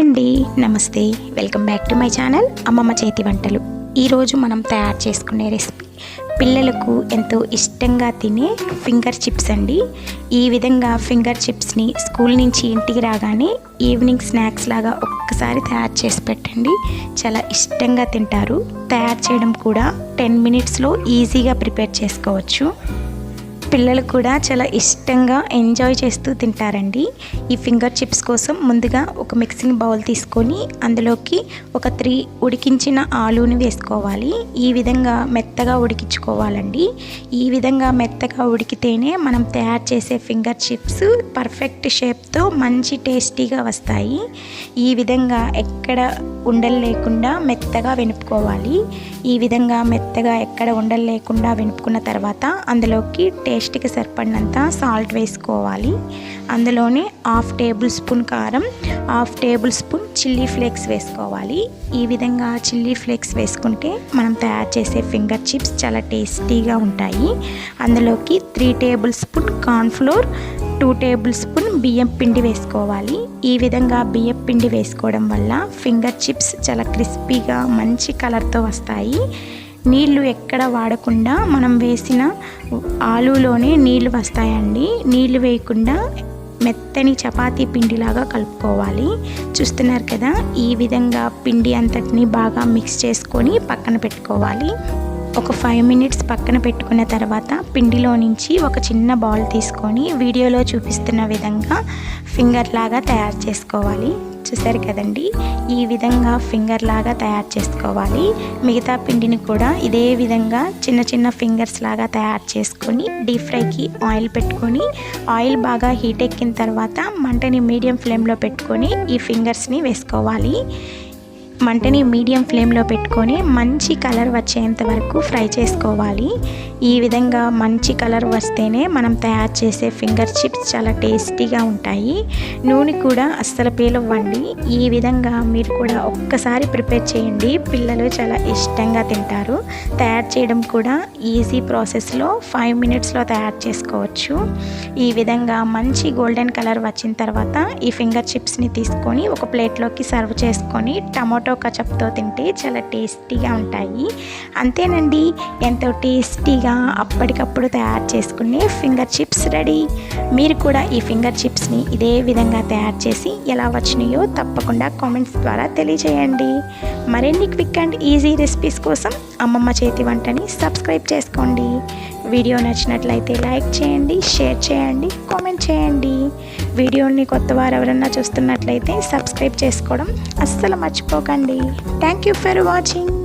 Hi అండి. నమస్తే. Welcome back to my channel అమ్మమ్మ చేతి వంటలు. ఈరోజు మనం తయారు చేసుకునే రెసిపీ. పిల్లలకు ఎంతో ఇష్టంగా తినే ఫింగర్ చిప్స్ అండి. ఈ విధంగా ఫింగర్ చిప్స్ని స్కూల్ నుంచి ఇంటికి రాగానే ఈవినింగ్ స్నాక్స్ లాగా ఒక్కసారి తయారు చేసి పెట్టండి. చాలా ఇష్టంగా తింటారు. తయారు చేయడం కూడా టెన్ మినిట్స్లో ఈజీగా ప్రిపేర్ చేసుకోవచ్చు. పిల్లలు కూడా చాలా ఇష్టంగా ఎంజాయ్ చేస్తూ తింటారండి. ఈ ఫింగర్ చిప్స్ కోసం ముందుగా ఒక మిక్సింగ్ బౌల్ తీసుకొని అందులోకి ఒక త్రీ ఉడికించిన ఆలూని వేసుకోవాలి. ఈ విధంగా మెత్తగా ఉడికించుకోవాలండి. ఈ విధంగా మెత్తగా ఉడికితేనే మనం తయారు చేసే ఫింగర్ చిప్స్ పర్ఫెక్ట్ షేప్తో మంచి టేస్టీగా వస్తాయి. ఈ విధంగా ఎక్కడ ఉండలు లేకుండా మెత్తగా వెనుపుకోవాలి. ఈ విధంగా మెత్తగా ఎక్కడ ఉండలు లేకుండా వెనుపుకున్న తర్వాత అందులోకి టేస్ట్కి సరిపడినంత సాల్ట్ వేసుకోవాలి. అందులోనే హాఫ్ టేబుల్ స్పూన్ కారం half table spoon chilli flakes వేసుకోవాలి. ఈ విధంగా చిల్లీ ఫ్లేక్స్ వేసుకుంటే మనం తయారు చేసే ఫింగర్ చిప్స్ చాలా టేస్టీగా ఉంటాయి. అందులోకి three table spoon cornflour two table spoon బియ్యం పిండి వేసుకోవాలి. ఈ విధంగా బియ్యం పిండి వేసుకోవడం వల్ల ఫింగర్ చిప్స్ చాలా క్రిస్పీగా మంచి కలర్తో వస్తాయి. నీళ్ళు ఎక్కడ వాడకుండా మనం వేసిన ఆలులోనే నీళ్ళు వస్తాయండి. నీళ్ళు వేయకుండా మెత్తని చపాతీ పిండిలాగా కలుపుకోవాలి. చూస్తున్నారు కదా ఈ విధంగా పిండి అంతటిని బాగా మిక్స్ చేసుకొని పక్కన పెట్టుకోవాలి. ఒక ఫైవ్ మినిట్స్ పక్కన పెట్టుకున్న తర్వాత పిండిలో నుంచి ఒక చిన్న బాల్ తీసుకొని వీడియోలో చూపిస్తున్న విధంగా ఫింగర్ లాగా తయారు చేసుకోవాలి. చూసారు కదండి? ఈ విధంగా ఫింగర్ లాగా తయారు చేసుకోవాలి. మిగతా పిండిని కూడా ఇదే విధంగా చిన్న చిన్న ఫింగర్స్ లాగా తయారు చేసుకొని డీప్ ఫ్రైకి ఆయిల్ పెట్టుకొని ఆయిల్ బాగా హీట్ ఎక్కిన తర్వాత మంటని మీడియం ఫ్లేమ్లో పెట్టుకొని ఈ ఫింగర్స్ని వేసుకోవాలి. మంటని మీడియం ఫ్లేమ్లో పెట్టుకొని మంచి కలర్ వచ్చేంత వరకు ఫ్రై చేసుకోవాలి. ఈ విధంగా మంచి కలర్ వస్తేనే మనం తయారు చేసే ఫింగర్ చిప్స్ చాలా టేస్టీగా ఉంటాయి. నూనె కూడా అస్సలు పేలవ్వండి. ఈ విధంగా మీరు కూడా ఒక్కసారి ప్రిపేర్ చేయండి. పిల్లలు చాలా ఇష్టంగా తింటారు. తయారు చేయడం కూడా ఈజీ ప్రాసెస్లో ఫైవ్ మినిట్స్లో తయారు చేసుకోవచ్చు. ఈ విధంగా మంచి గోల్డెన్ కలర్ వచ్చిన తర్వాత ఈ ఫింగర్ చిప్స్ని తీసుకొని ఒక ప్లేట్లోకి సర్వ్ చేసుకొని టమాటో టొమాటో కచప్తో తింటే చాలా టేస్టీగా ఉంటాయి. అంతేనండి ఎంతో టేస్టీగా అప్పటికప్పుడు తయారు చేసుకునే ఫింగర్ చిప్స్ రెడీ. మీరు కూడా ఈ ఫింగర్ చిప్స్ని ఇదే విధంగా తయారు చేసి ఎలా వచ్చినాయో తప్పకుండా కామెంట్స్ ద్వారా తెలియజేయండి. మరిన్ని క్విక్ అండ్ ఈజీ రెసిపీస్ కోసం అమ్మమ్మ చేతి వంటని సబ్స్క్రైబ్ చేసుకోండి. వీడియో నచ్చినట్లయితే లైక్ చేయండి షేర్ చేయండి కామెంట్ చేయండి. వీడియోని కొత్త వారు ఎవరన్నా చూస్తున్నట్లయితే సబ్స్క్రైబ్ చేసుకోవడం అస్సలు మర్చిపోకండి. Thank you for watching